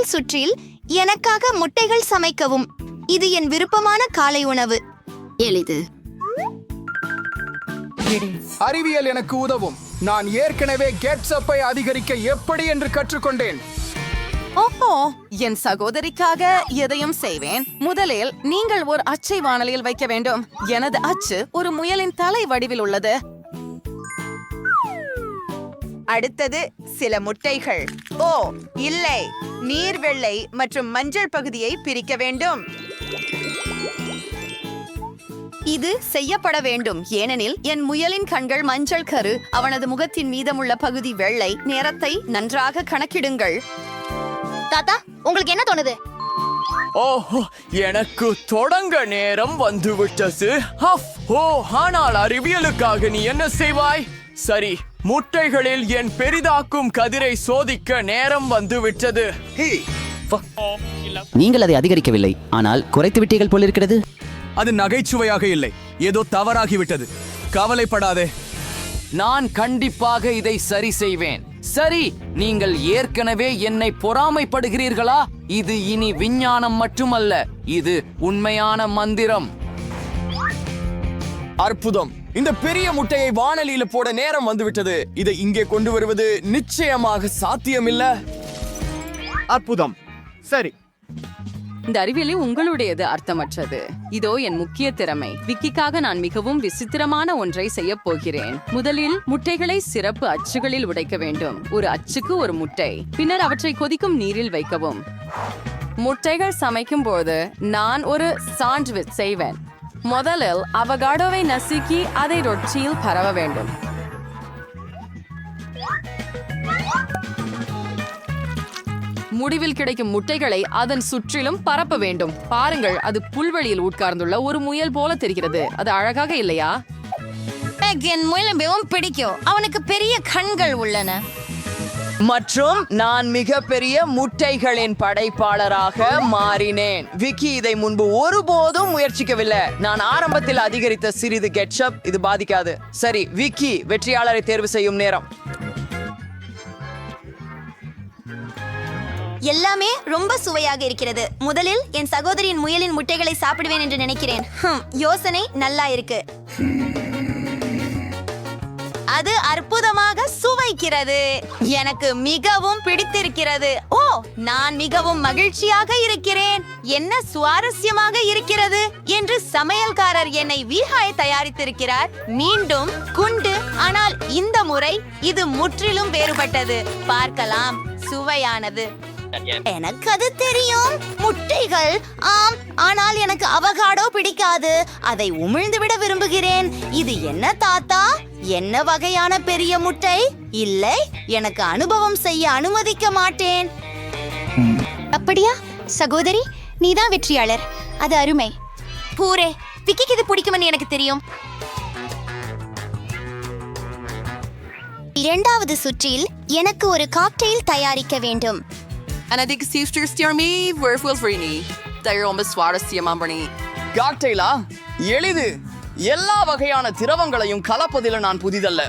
முதல் சுற்றில் எனக்காக முட்டைகள் சமைக்கவும். இது என் விருப்பமான காலை உணவு. எளிது. அறிவியல் எனக்கு உதவும். நான் ஏற்கனவே கெட்ஸப்பை அதிகரிக்க எப்படி என்று கற்றுக்கொண்டேன். ஓஹோ என் சகோதரிக்காக எதையும் செய்வேன். முதலில் நீங்கள் ஒரு அச்சை வாணலியில் வைக்க வேண்டும். எனது அச்சு ஒரு முயலின் தலை வடிவில் உள்ளது. அடுத்தது சில முட்டைகள். ஓ இல்லை. நீர் வெள்ளை மற்றும் மஞ்சள் பகுதியை பிரிக்க வேண்டும். இது செய்யப்பட வேண்டும். ஏனெனில் என் முயலின் கண்கள் மஞ்சள் கரு அவனது முகத்தின் மீதமுள்ள பகுதி வெள்ளை. நேரத்தை நன்றாக கணக்கிடுங்கள். தாத்தா உங்களுக்கு என்ன தோணுது? ஓஹோ எனக்கு தொடங்க நேரம் வந்துவிட்டது. ஹஃப் ஓ ஆனால் அறிவியலுக்காக நீ என்ன செய்வாய்? சரி முட்டைகளில் என் பெரிதாக்கும் கதிரை சோதிக்க நேரம் வந்துவிட்டது. நீங்கள் அதை அதிகரிக்கவில்லை ஆனால் குறைத்து விட்டீர்கள் போலிருக்கிறது அது நகைச்சுவையாக இல்லை. ஏதோ தவறாகிவிட்டது. கவலைப்படாதே. நான் கண்டிப்பாக இதை சரி செய்வேன். சரி நீங்கள் ஏற்கனவே என்னை பொறாமைப்படுகிறீர்களா? இது இனி விஞ்ஞானம் மட்டுமல்ல. இது உண்மையான மந்திரம். அற்புதம். இந்த பெரிய முட்டையை வானலியில போட நேரம் வந்துவிட்டது. இதை இங்கே கொண்டு வருவது நிச்சயமாக சாத்தியமில்ல. அற்புதம். சரி. இந்த அறிவியலி உங்களுடையது அர்த்தமற்றது. இதோ என் முக்கிய திறமை. விக்கிக்காக நான் மிகவும் விசித்திரமான ஒன்றை செய்ய போகிறேன். முதலில் முட்டைகளை சிறப்பு அச்சுகளில் உடைக்க வேண்டும். ஒரு அச்சுக்கு ஒரு முட்டை. பின்னர் அவற்றை கொதிக்கும் நீரில் வைக்கவும். முட்டைகள் சமைக்கும் போது நான் ஒரு சாண்ட்விச் செய்வேன். முதலில் அவகாடோவை நசுக்கி அதை ரொட்டியில் பரவ வேண்டும். முடிவில் கிடைக்கும் முட்டைகளை அதன் சுற்றிலும் பரப்ப வேண்டும். பாருங்கள் அது புல்வெளியில் உட்கார்ந்துள்ள ஒரு முயல் போல தெரிகிறது. அது அழகாக இல்லையா? என் முயலும் மிகவும் பிடிக்கும். அவனுக்கு பெரிய கண்கள் உள்ளன. மற்றும் நான் மிகப்பெரிய முட்டைகளின் படைப்பாளராக மாறினேன். விக்கி இதை முன்பு ஒருபோதும் முயற்சிக்கவில்லை. நான் ஆரம்பத்தில் அதிகரித்த சிறிது கெட்சப் இது பாதிக்காது. சரி விக்கி வெற்றியாளரை தேர்வு செய்யும் நேரம். எல்லாமே ரொம்ப சுவையாக இருக்கிறது. முதலில் என் சகோதரியின் முயலின் முட்டைகளை சாப்பிடுவேன் என்று நினைக்கிறேன். யோசனை நல்லா இருக்கு. அது அற்புதமாக சுவைக்கிறது. எனக்கு மிகவும் பிடித்திருக்கிறது. ஓ நான் மிகவும் மகிழ்ச்சியாக இருக்கிறேன். என்ன சுவாரஸ்யமாக இருக்கிறது என்று சமையல்காரர் என்னை வீகாய் தயாரித்திருக்கிறார். மீண்டும் குண்டு ஆனால் இந்த முறை இது முற்றிலும் வேறுபட்டது. பார்க்கலாம் சுவையானது. எனக்கு அது தெரியும். முட்டைகள் ஆம் ஆனால் எனக்கு அவகாடோ பிடிக்காது. அதை உமிழ்ந்து விட விரும்புகிறேன். இது என்ன தாத்தா? என்ன வகையான பெரிய முட்டை? இல்லை எனக்கு அனுபவம் செய்ய அனுமதிக்க மாட்டேன். அப்படியா? சகோதரி நீதான் வெற்றியாளர். அது அருமை. பூரே விக்கிக்கு இது பிடிக்கும்னு எனக்கு தெரியும். இரண்டாவது சுற்றில் எனக்கு ஒரு காக்டெயில் தயாரிக்க வேண்டும். அனதிக்கு சீஸ்டர் ஸ்டியர்மி வேர்ஃபுல் ஃப்ரீனி தயிரோம்ப சுவாரஸ்யமாம்பணி காக்டெயிலா எளிது. எல்லா வகையான திரவங்களையும் கலப்பதில் நான் புதிதல்ல.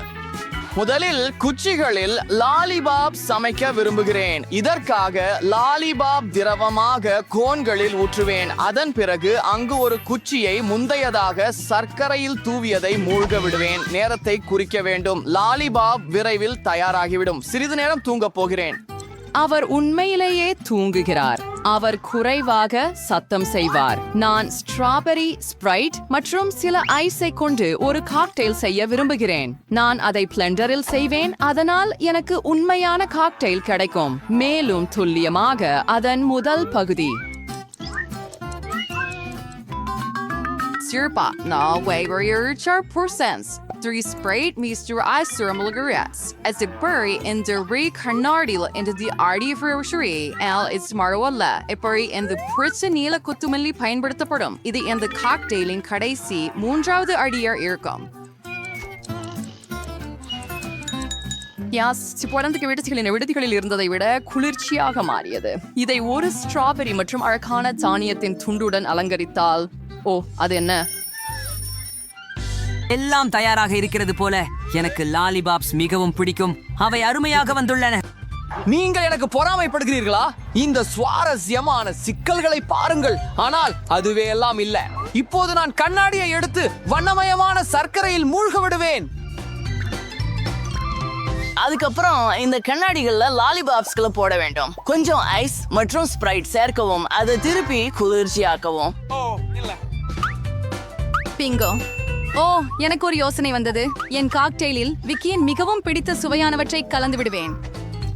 முதலில் குச்சிகளில் லாலிபாப் சமைக்க விரும்புகிறேன். இதற்காக லாலிபாப் திரவமாக கோன்களில் ஊற்றுவேன். அதன் பிறகு அங்கு ஒரு குச்சியை முந்தையதாக சர்க்கரையில் தூவியதை மூழ்க விடுவேன். நேரத்தை குறிக்க வேண்டும். லாலிபாப் விரைவில் தயாராகிவிடும். சிறிது நேரம் தூங்கப் போகிறேன். அவர் உண்மையிலேயே தூங்குகிறார். அவர் குறைவாக சத்தம் செய்வார். நான் ஸ்ட்ராபெரி ஸ்ப்ரைட் மற்றும் சில ஐஸை கொண்டு ஒரு காக்டெயில் செய்ய விரும்புகிறேன். நான் அதை பிளெண்டரில் செய்வேன். அதனால் எனக்கு உண்மையான காக்டெயில் கிடைக்கும். மேலும் துல்லியமாக அதன் முதல் பகுதி. Sirpa, na waver char percents. Three sprayed Mr. Icer Mulgarias. As the bury in the recarnardil into the ardi fruitery, L is Marwala, a bury in the Pritsanila Kutumali பயன்படுத்தப்படும் இது இந்த காக்டெயிலின் கடைசி மூன்றாவது அடியா இருக்கும் யாஸ் பிறந்துக்கு விடுதிகளின் விடுதிகளில் இருந்ததை விட குளிர்ச்சியாக மாறியது இதை ஒரு ஸ்ட்ராபெரி மற்றும் அழகான தானியத்தின் துண்டுடன் அலங்கரித்தால் ஓ அது என்ன எல்லாம் தயாராக இருக்கிறது போல எனக்கு லாலிபாப்ஸ் மிகவும் பிடிக்கும். அவை அருமையாக வந்துள்ளன. நீங்கள் எனக்கு பொறாமைப்படுகிறீர்களா? இந்த சுவாரஸ்யமான சிக்கல்களை பாருங்கள். ஆனால் அதுவே எல்லாம் இல்ல. இப்போது நான் கண்ணாடியை எடுத்து வண்ணமயமான சர்க்கரையில் மூழ்க விடுவேன். அதுக்கப்புறம் இந்த கண்ணாடிகள்ல லாலிபாப்ஸ்களை போட வேண்டும். கொஞ்சம் ஐஸ் மற்றும் ஸ்ப்ரைட் சேர்க்கவும் அதை திருப்பி குளிர்ச்சியாக்கவும். பிங்கோ ஓ எனக்கு ஒரு யோசனை வந்தது. என் காக்டெயிலில் விக்கியின் மிகவும் பிடித்த சுவையானவற்றை கலந்து விடுவேன்.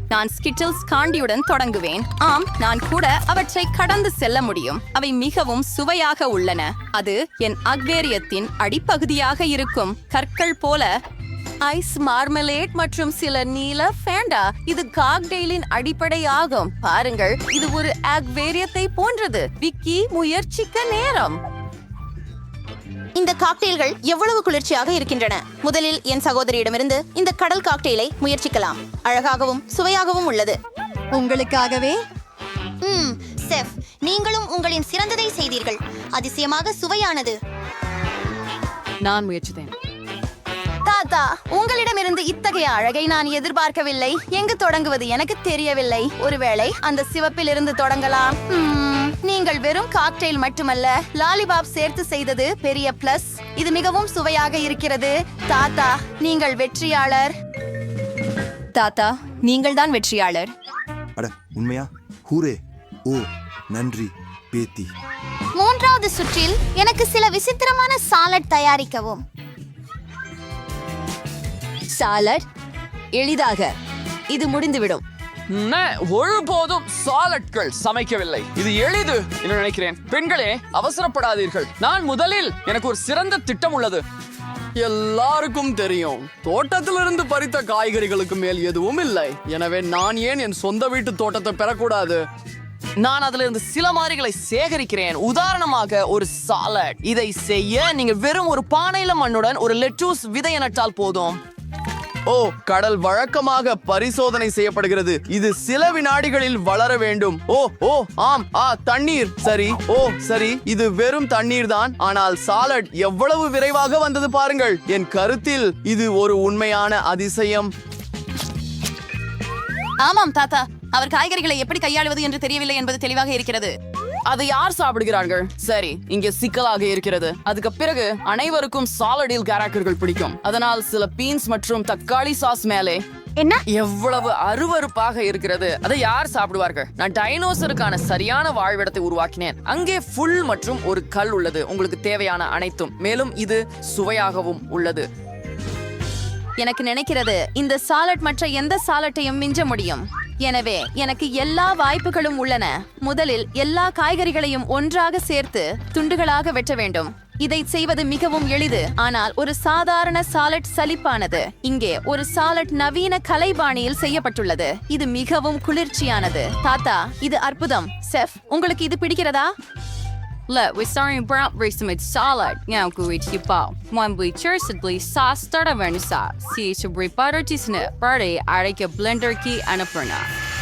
நான் ஸ்கிட்டில்ஸ் காண்டியுடன் தொடங்குவேன். ஆம் நான் கூட அவற்றை கடந்து செல்ல முடியும். அவை மிகவும் சுவையாக உள்ளன. அது என் அக்வேரியத்தின் அடிப்பகுதியாக இருக்கும். கற்கள் போல ஐஸ் மார்மலேட் மற்றும் சில நீல ஃபேண்டா. இது காக்டெயிலின் அடிப்படை ஆகும் பாருங்கள் இது ஒரு அக்வேரியத்தை போன்றது. விக்கி முயற்சிக்க நேரம். இந்த காக்டெயில்கள் எவ்வளவு குளிர்ச்சியாக இருக்கின்றன? முதலில் என் சகோதரியிடமிருந்து இந்த கடல் காக்டெயிலை முயற்சிக்கலாம். அழகாகவும் சுவையாகவும் உள்ளது. உங்களுக்காகவே? ம் செஃப் நீங்களும் உங்களின் சிறந்ததை செய்தீர்கள். அதிசயமாக சுவையானது. நான் முயற்சித்தேன். தாத்தா உங்களிடமிருந்து இத்தகைய அழகை நான் எதிர்பார்க்கவில்லை. எங்கு தொடங்குவது எனக்கு தெரியவில்லை. ஒருவேளை அந்த சிவப்பில் இருந்து தொடங்கலாம் நீங்கள் வெறும் காக்டெயில் மட்டுமல்ல லாலிபாப் சேர்த்து செய்தது பெரிய பிளஸ் இது மிகவும் சுவையாக இருக்கிறது. தாத்தா நீங்கள் வெற்றியாளர். தாத்தா நீங்கள் தான் வெற்றியாளர். அட உண்மையா? ஹூரே. ஓ நன்றி பேத்தி. மூன்றாவது சுற்றில் எனக்கு சில விசித்திரமான சாலட் தயாரிக்கவும். சாலட் எளிதாக. இது முடிந்துவிடும். ஒருபோதும் சாலட்கள் சமைக்கவில்லை. இது எளிது என்று நினைக்கிறேன். பெண்களே அவசரப்படாதீர்கள். நான் முதலில் எனக்கு ஒரு சிறந்த திட்டம் உள்ளது. எல்லாருக்கும் தெரியும். தோட்டத்திலிருந்து பறித்த காய்கறிகளுக்கு மேல் எதுவும் இல்லை. எனவே நான் ஏன் என் சொந்த வீட்டு தோட்டத்தை பெறக்கூடாது? நான் அதுல இருந்து சில மாதிரிகளை சேகரிக்கிறேன். உதாரணமாக ஒரு சாலட் இதை செய்ய நீங்க வெறும் ஒரு பானையில மண்ணுடன் ஒரு லெட்டூஸ் விதையை நட்டால் போதும். ஓ கடல் வழக்கமாக பரிசோதனை செய்யப்படுகிறது. இது சில வினாடிகளில் வளர வேண்டும். ஓ ஓ ஆம் ஆ தண்ணீர். சரி ஓ சரி இது வெறும் தண்ணீர் தான். ஆனால் சாலட் எவ்வளவு விரைவாக வந்தது பாருங்கள். என் கருத்தில் இது ஒரு உண்மையான அதிசயம். ஆமாம் தாத்தா. அவர் காய்கறிகளை எப்படி கையாளுவது என்று தெரியவில்லை என்பது தெளிவாக இருக்கிறது. அதை யார் சாப்பிடுகிறார்கள்? சரி இங்கே சிக்கலாக இருக்கிறது. அதுக்கு பிறகு அனைவருக்கும் சாலடில் கேரக்டர்கள் பிடிக்கும். அதனால் சில பீன்ஸ் மற்றும் தக்காளி சாஸ் மேலே என்ன? எவ்வளவு அருவருப்பாக இருக்கிறது. அதை யார் சாப்பிடுவார்கள்? நான் டைனோசருக்கான சரியான வாழ்விடத்தை உருவாக்கினேன். அங்கே ஃபுல் மற்றும் ஒரு கல் உள்ளது. உங்களுக்கு தேவையான அனைத்தும். மேலும் இது சுவையாகவும் உள்ளது. எனக்கு நினைக்கிறது இந்த சாலட் மற்ற எந்த சாலட்டையும் மிஞ்ச முடியும். எனவே எனக்கு எல்லா வாய்ப்புகளும் உள்ளன. முதலில் எல்லா காய்கறிகளையும் ஒன்றாக சேர்த்து துண்டுகளாக வெட்ட வேண்டும். இதை செய்வது மிகவும் எளிது. ஆனால் ஒரு சாதாரண சாலட் சலிப்பானது இங்கே ஒரு சாலட் நவீன கலைபாணியில் செய்யப்பட்டுள்ளது. இது மிகவும் குளிர்ச்சியானது. தாத்தா இது அற்புதம். செஃப் உங்களுக்கு இது பிடிக்கிறதா? Look, we're starting brown rice with salad. Now go eat your bowl. One we to please sauce start of any sauce. See to bring butter to snip. Party, like a blender key and a purna.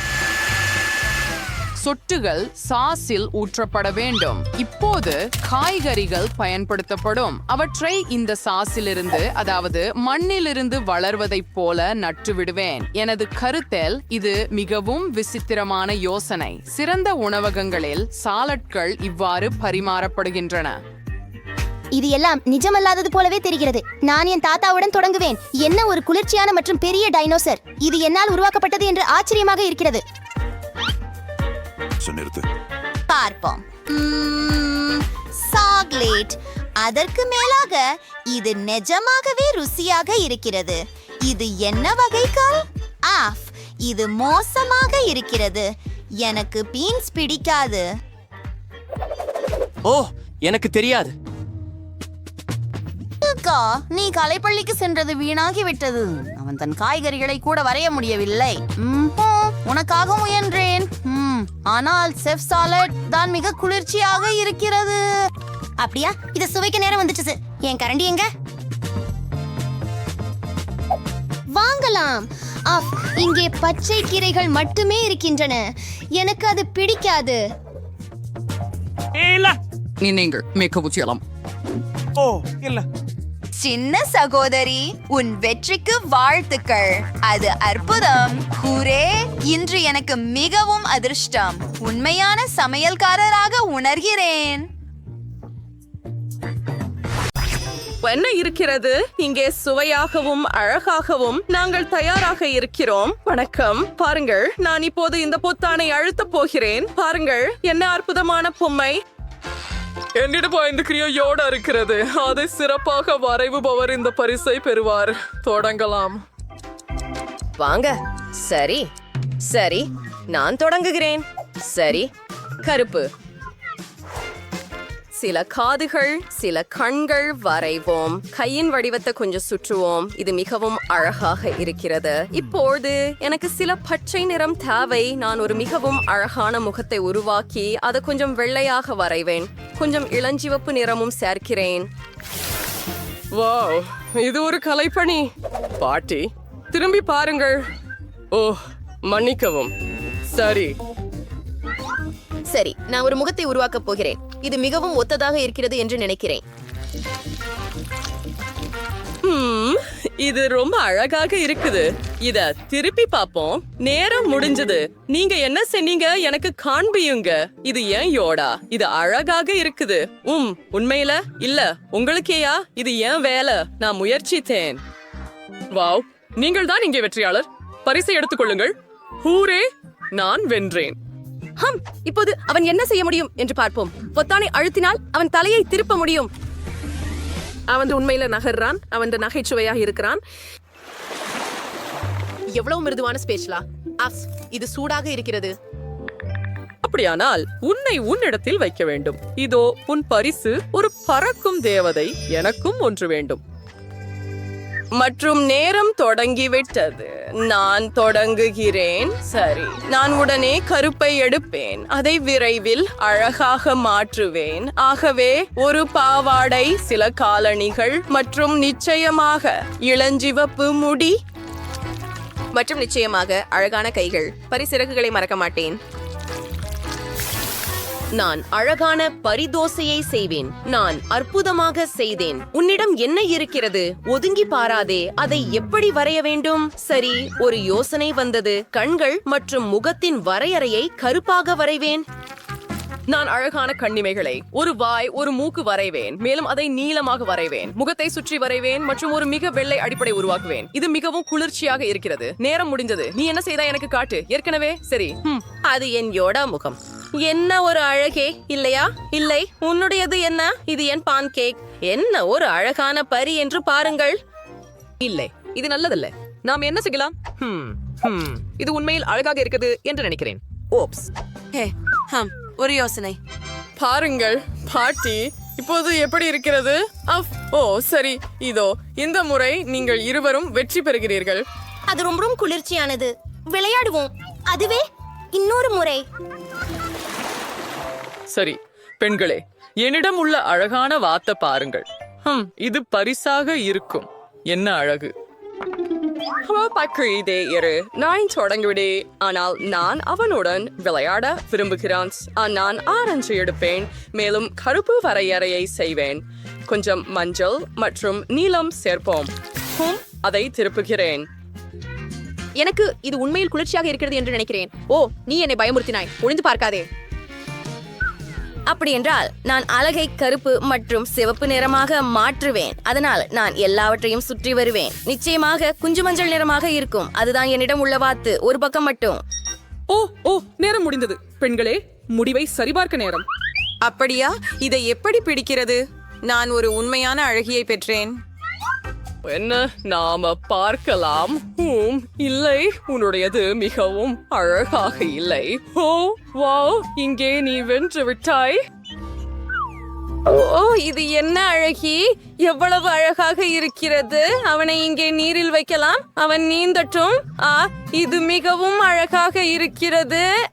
சொட்டுகள் சாஸில் ஊற்றப்பட வேண்டும். இப்போது காய்கறிகள் பயன்படுத்தப்படும். அவற்றை இந்த சாஸிலிருந்து அதாவது மண்ணிலிருந்து வளர்வதைப் போல நட்டு விடுவேன். எனது கருத்தில் இது மிகவும் விசித்திரமான யோசனை. சிறந்த உணவகங்களில் சாலட்கள் இவ்வாறு பரிமாறப்படுகின்றன. இது எல்லாம் நிஜமல்லாதது போலவே தெரிகிறது. நான் என் தாத்தாவுடன் தொடங்குவேன். என்ன ஒரு குளிர்ச்சியான மற்றும் பெரிய டைனோசர். இது என்னால் உருவாக்கப்பட்டது என்று ஆச்சரியமாக இருக்கிறது. நிறுத்து. பார்ப்போம். சாக்லேட் அதற்கு மேலாக இது நிஜமாகவே ருசியாக இருக்கிறது. இது என்ன வகை கால்? ஆஃப். இது மோசமாக இருக்கிறது. எனக்கு பீன்ஸ் பிடிக்காது. ஓ எனக்கு தெரியாது. அக்கா நீ கலைப்பள்ளிக்கு சென்றது வீணாகி விட்டது. அவன் தன் காய்கறிகளை கூட வரைய முடியவில்லை. உனக்காக முயன்றேன். ஆனால் செஃப் சாலட் தான் மிக குளிர்ச்சியாக இருக்கிறது. அப்படியா? இத சுவைக்க நேரம் வந்துச்சு என் கரண்டி எங்க? வாங்கலாம். ஆஃப் இங்கே பச்சை கீரைகள் மட்டுமே இருக்கின்றன. எனக்கு அது பிடிக்காது. நீங்கள் மிக உச்சியலாம் ஓ இல்ல. சின்ன சகோதரி உன் வெற்றிக்கு வாழ்த்துக்கள். அது அற்புதம். ஹூரே. இன்று எனக்கு மிகவும் அதிர்ஷ்டம். உண்மையான சமையல்காரராக உணர்கிறேன். என்ன இருக்கிறது? இங்கே சுவையாகவும் அழகாகவும் நாங்கள் தயாராக இருக்கிறோம். வணக்கம். பாருங்கள் நான் இப்போது இந்த பொத்தானை அழுத்தப் போகிறேன். பாருங்கள் என்ன அற்புதமான பொம்மை. என்னிடம் ஐந்து கிரியோட இருக்கிறது. அதை சிறப்பாக வரைவுபவர் இந்த பரிசை பெறுவார். தொடங்கலாம். வாங்க. சரி. சரி. நான் தொடங்குகிறேன். சரி. கருப்பு. சில காதுகள் சில கண்கள் வரைவோம். கையின் வடிவத்தை கொஞ்சம் சுற்றுவோம். இது மிகவும் அழகாக இருக்கிறது. இப்போது எனக்கு சில பச்சை நிறம் தேவை. நான் ஒரு மிகவும் அழகான முகத்தை உருவாக்கி அதை கொஞ்சம் வெள்ளையாக வரைவேன். கொஞ்சம் இளஞ்சிவப்பு நிறமும் சேர்க்கிறேன். வாவ் இது ஒரு கலைப்பணி. பாட்டி திரும்பி பாருங்கள். ஓ மன்னிக்கவும். சரி. சரி நான் ஒரு முகத்தை உருவாக்கப் போகிறேன். இது மிகவும் ஒத்ததாக இருக்கிறது என்று நினைக்கிறேன். இது ரொம்ப அழகாக இருக்குது. இத திருப்பி பாப்போம். நேரம் முடிஞ்சது. நீங்க என்ன செஞ்சீங்க எனக்கு காண்பியுங்க. இது ஏன் யோடா? இது அழகாக இருக்குது. உம் உண்மையில? இல்ல உங்களுக்கேயா? இது ஏன் வேலை? நான் முயற்சித்தேன். வாவ் நீங்கள் தான் இங்கே வெற்றியாளர். பரிசை எடுத்துக்கொள்ளுங்கள் ஹூரே நான் வென்றேன். ஹம் இப்போது அவன் என்ன செய்ய முடியும்? என்று பார்ப்போம். பொத்தானை அழுத்தினால் அவன் தலையை திருப்ப முடியும். அவன் உண்மையில நகர்றான். அவன் நகைச்சுவையாக இருக்கிறான். எவ்வளவு மிருதுவான ஸ்பேஸ்லா அஃப் இது சூடாக இருக்கிறது. அப்படியானால் உன்னை உன்னிடத்தில் வைக்க வேண்டும். இதோ உன் பரிசு ஒரு பறக்கும் தேவதை எனக்கும் ஒன்று வேண்டும். மற்றும் நேரம் தொடங்கிவிட்டது. நான் தொடங்குகிறேன். சரி. நான் உடனே கருப்பை எடுப்பேன். அதை விரைவில் அழகாக மாற்றுவேன். ஆகவே ஒரு பாவாடை சில காலணிகள் மற்றும் நிச்சயமாக இளஞ்சிவப்பு முடி. மற்றும் நிச்சயமாக அழகான கைகள். பரிசிறகுகளை மறக்க மாட்டேன். நான் அழகான பரிதோசையை செய்வேன். நான் அற்புதமாக செய்தேன். உன்னிடம் என்ன இருக்கிறது? ஒதுங்கி பாராதே. அதை எப்படி வரைய வேண்டும்? சரி ஒரு யோசனை வந்தது. கண்கள் மற்றும் முகத்தின் வரையறையை கருப்பாக வரைவேன். நான் அழகான கண்ணிமைகளை ஒரு வாய் ஒரு மூக்கு வரைவேன். மேலும் அதை நீளமாக வரைவேன். முகத்தை சுற்றி வரைவேன் மற்றும் ஒரு மிக வெள்ளை அடிப்படை உருவாக்குவேன். இது மிகவும் குளிர்ச்சியாக இருக்கிறது. நேரம் முடிந்தது. நீ என்ன செய்தா எனக்கு காட்டு. ஏற்கனவே? சரி. அது என் யோடா முகம். என்ன ஒரு அழகே? இல்லையா? இல்லை. உன்னுடையது என்ன? இது என் பான் கேக். என்ன ஒரு அழகான பரி என்று பாருங்கள். இல்லை. இது நல்லதல்ல. நாம் என்ன செய்யலாம். இது உண்மையில் அழகாக இருக்குது என்று நினைக்கிறேன். ஓப்ஸ். ஹே ஹம் ஒரு யோசனை. பாருங்கள் பாட்டி இப்போது எப்படி இருக்கிறது? அஃப் ஓ சரி இதோ இந்த முறை நீங்கள் இருவரும் வெற்றி பெறுகிறீர்கள். அது ரொம்பவும் குளிர்ச்சியானது. விளையாடுவோம். அதுவே இன்னொரு முறை. சரி பெண்களே என்னிடம் உள்ள அழகான வார்த்தை பாருங்கள். ஹம் இது பரிசாக இருக்கும். என்ன அழகு? இதே இரு. நான் தொடங்கிவிடே. ஆனால் நான் அவனுடன் விளையாட விரும்புகிறான். நான் ஆரஞ்சு எடுப்பேன். மேலும் கருப்பு வரையறையை செய்வேன். கொஞ்சம் மஞ்சள் மற்றும் நீலம் சேர்ப்போம். ஹம், அதை திருப்புகிறேன். எனக்கு இது உண்மையில் குளிர்ச்சியாக இருக்கிறது என்று நினைக்கிறேன். ஓ நீ என்னை பயமுறுத்தினாய். ஒளிந்து பார்க்காதே. அப்படி என்றால் நான் அழகை கருப்பு மற்றும் சிவப்பு நிறமாக மாற்றுவேன். அதனால் நான் எல்லாவற்றையும் சுற்றி வருவேன். நிச்சயமாக குஞ்சு மஞ்சள் நிறமாக இருக்கும். அதுதான் என்னிடம் உள்ள வாத்து. ஒரு பக்கம் மட்டும். ஓ ஓ நேரம் முடிந்தது. பெண்களே முடிவை சரிபார்க்க நேரம். அப்படியா? இதை எப்படி பிடிக்கிறது? நான் ஒரு உண்மையான அழகியை பெற்றேன். என்ன நாம பார்க்கலாம்? ஹூம் இல்லை உன்னுடையது மிகவும் அழகாக இல்லை. ஓ வாவ் இங்கே நீ வென்று விட்டாய். ஓ இது என்ன அழகி? எவ்வளவு அழகாக இருக்கிறது. அவனை இங்கே நீரில் வைக்கலாம். அவன் நீந்தட்டும். ஆ இது மிகவும் அழகாக இருக்கிறது.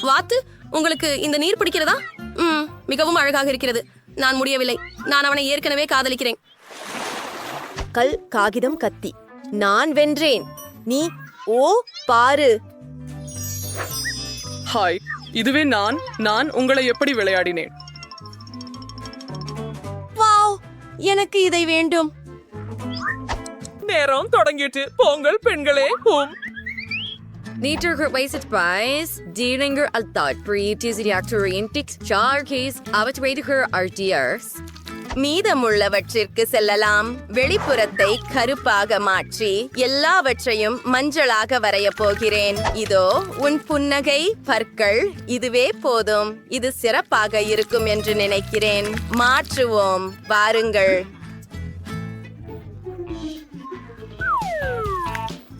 வாத்து உங்களுக்கு இந்த நீர் பிடிக்கிறதா? ம் மிகவும் அழகாக இருக்கிறது. நான் முடியவில்லை. நான் அவனை ஏற்கனவே காதலிக்கிறேன். கல் காகிதம் கத்தி. நான் வென்றேன். நீ ஓ பாரு. ஹாய் இதுவே நான் நான் உங்களை எப்படி விளையாடினேன்? வாவ் எனக்கு இதை வேண்டும். நேரம் தொடங்கிட்டு போங்கள் பெண்களே ஹூம். Nieter gewijzigd prijs, dieringer altijd breed is die actorien tiks charges, அவற்றைடுகிற artiers. மீதமுள்ளவற்றிற்கு செல்லலாம். வெளிப்புறத்தை கருப்பாக மாற்றி எல்லாவற்றையும் மஞ்சளாக வரைய போகிறேன். இதோ உன் புன்னகை பற்கள் இதுவே போதும். இது சிறப்பாக இருக்கும் என்று நினைக்கிறேன். மாற்றுவோம். வாருங்கள்.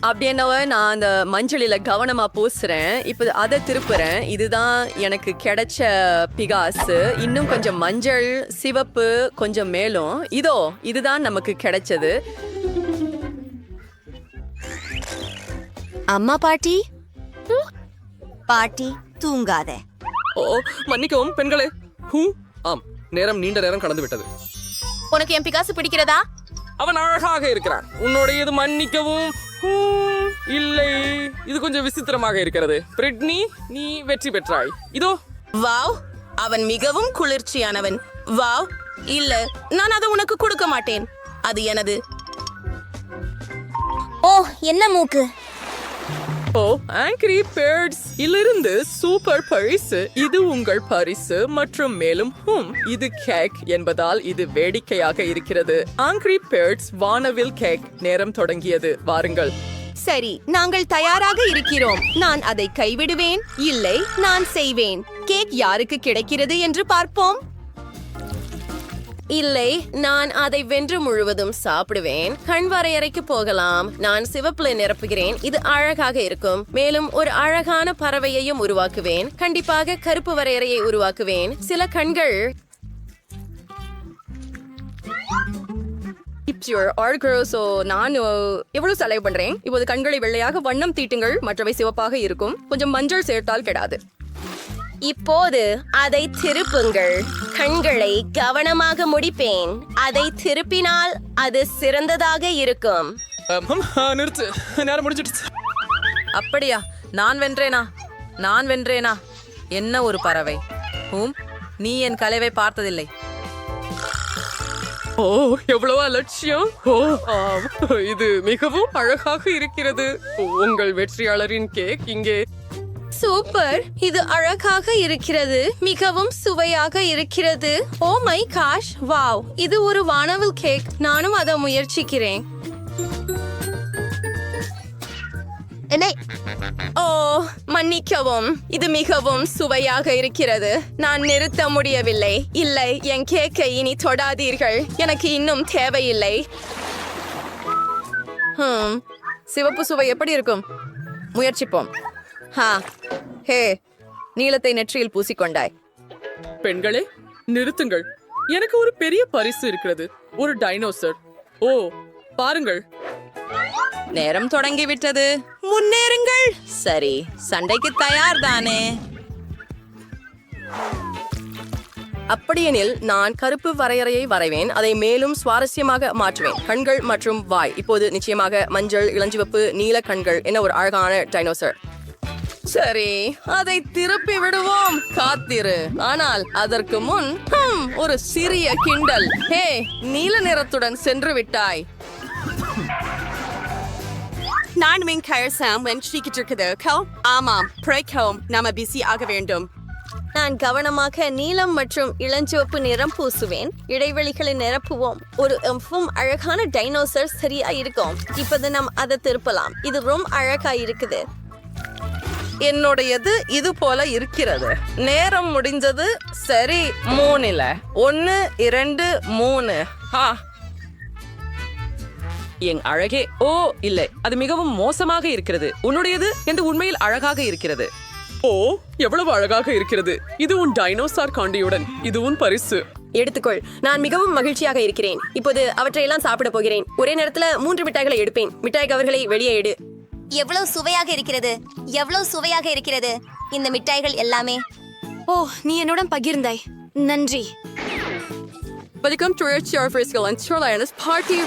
அப்படின்னாவ நான் அந்த மஞ்சளில கவனமா பூசுறேன். இப்போ அதை திருப்புறேன். இதுதான் எனக்கு கிடைச்ச பிகாசு. இன்னும் கொஞ்சம் மஞ்சள் சிவப்பு கொஞ்சம் மேலும். இதோ இதுதான் நமக்கு கிடைச்சது. அம்மா பாட்டி? பாட்டி தூங்காத. ஓ மன்னிக்கவும் பெண்களே. ஹூ? ஆம் நேரம் நீண்ட நேரம் கடந்து விட்டது உனக்கு என் பிகாசு பிடிக்கிறதா? அவன் அழகாக இருக்கிறான். உன்னுடையது மன்னிக்கவும். ஹூ, இல்லை. இது கொஞ்சம் விசித்திரமாக இருக்கிறது. பிரிட்னி நீ வெற்றி பெற்றாய். இதோ. வாவ் அவன் மிகவும் குளிர்ச்சியானவன். வாவ் இல்ல நான் அதை உனக்கு கொடுக்க மாட்டேன். அது எனது. ஓ என்ன மூக்கு? ஓ ஆங்கிரி பேர்ட்ஸ் இலிருந்து சூப்பர் பரிசு இது உங்கள் பரிசு மற்றும் மேலும் ஹும் இது கேக் என்பதால் இது வேடிக்கையாக இருக்கிறது. ஆங்கிரி பேர்ட்ஸ் வானவில் கேக் நேரம் தொடங்கியது. வாருங்கள். சரி நாங்கள் தயாராக இருக்கிறோம். நான் அதை கைவிடுவேன் இல்லை நான் செய்வேன். கேக் யாருக்கு கிடைக்கிறது என்று பார்ப்போம். இல்லை நான் அதை வென்று முழுவதும் சாப்பிடுவேன். கண் வரையறைக்கு போகலாம். நான் சிவப்புல நிரப்புகிறேன். இது அழகாக இருக்கும். மேலும் ஒரு அழகான பறவையையும் உருவாக்குவேன். கண்டிப்பாக கருப்பு வரையறையை உருவாக்குவேன். சில கண்கள் Pure art girl, நான் எவ்வளவு செலவு பண்றேன்? இப்போது கண்களை வெள்ளையாக வண்ணம் தீட்டுங்கள். மற்றவை சிவப்பாக இருக்கும். கொஞ்சம் மஞ்சள் சேர்த்தால் கெடாது. இப்போது அதை திருப்புங்கள். கண்களை கவனமாக முடிப்பேன். அதை திருப்பினால் அது சிறந்ததாக இருக்கும். நிறுத்து. நேரம் முடிஞ்சிடுச்சு. அப்படியா? நான் வென்றேனா? நான் வென்றேனா? என்ன ஒரு பறவை? ஹூம் நீ என் கலைவை பார்த்ததில்லை. ஓ எவ்வளவு அலட்சியம். ஓ ஆம் இது மிகவும் அழகாக இருக்கிறது. உங்கள் வெற்றியாளரின் கேக் இங்கே. சூப்பர். இது அழகாக இருக்கிறது. மிகவும் சுவையாக இருக்கிறது. Oh my gosh. வாவ். இது ஒரு வானவில் கேக். நானும் அதை முயற்சிக்கிறேன். ஓ மன்னிக்கவும். இது மிகவும் சுவையாக இருக்கிறது. நான் நிறுத்த முடியவில்லை. இல்லை என் கேக்கை இனி தொடாதீர்கள். எனக்கு இன்னும் தேவையில்லை. சிவப்பு சுவை எப்படி இருக்கும்? முயற்சிப்போம். ஹா ஹே நீளத்தை நெற்றியில் பூசிக்கொண்டாய். பெண்களே நிறுத்துங்கள். எனக்கு ஒரு பெரிய பரிசு இருக்கிறது. ஒரு டைனோசர். ஓ பாருங்கள். நேரம் தொடங்கிவிட்டது. முன்னேறுங்கள். சரி சண்டைக்கு தயார் தானே அப்படியெனில் நான் கருப்பு வரையறையை வரைவேன். அதை மேலும் சுவாரஸ்யமாக மாற்றுவேன். கண்கள் மற்றும் வாய். இப்போது நிச்சயமாக மஞ்சள் இளஞ்சிவப்பு நீல கண்கள் என்ன ஒரு அழகான டைனோசர். சரி அதை திருப்பி விடுவோம். காத்திரு. ஆனால் அதற்கு முன் ஒரு சிறிய கிண்டல். ஹே நீல நிறத்துடன் சென்று விட்டாய். நான் மின் கயர்சாம் வென்றிக்கிட்டு இருக்குது ஆமாம் பிரைக்கோம் நாம பிஸி ஆக வேண்டும். நான் கவனமாக நீலம் மற்றும் இளஞ்சிவப்பு நிறம் பூசுவேன். இடைவெளிகளை நிரப்புவோம். ஒரு எவ்வளவு அழகான டைனோசர் சரியா இருக்கும் இப்போது நாம் அதை திருப்பலாம். இது ரொம்ப அழகா இருக்குது என்னுடையது இது போல இருக்கிறது. நேரம் முடிஞ்சது சரி மூணுல. ஒன்னு இரண்டு மூணு. ஹா. என் அழகே. ஓ இல்லை அது மிகவும் மோசமாக இருக்கிறது. உன்னுடையது என்று உண்மையில் அழகாக இருக்கிறது. ஓ எவ்வளவு அழகாக இருக்கிறது. இது உன் டைனோசார் காண்டியுடன். இது உன் பரிசு. எடுத்துக்கொள். நான் மிகவும் மகிழ்ச்சியாக இருக்கிறேன். இப்போது அவற்றையெல்லாம் சாப்பிட போகிறேன். ஒரே நேரத்துல மூன்று மிட்டாய்களை எடுப்பேன். மிட்டாய் கவர்களை வெளியே எடு. எவ்வளவு சுவையாக இருக்கிறது? எவ்வளவு சுவையாக இருக்கிறது? இந்த மிட்டாய்கள் எல்லாமே. ஓ நீ என்னுடன் பகிர்ந்தாய். நன்றி. Welcome to our First Girl and Shoreline party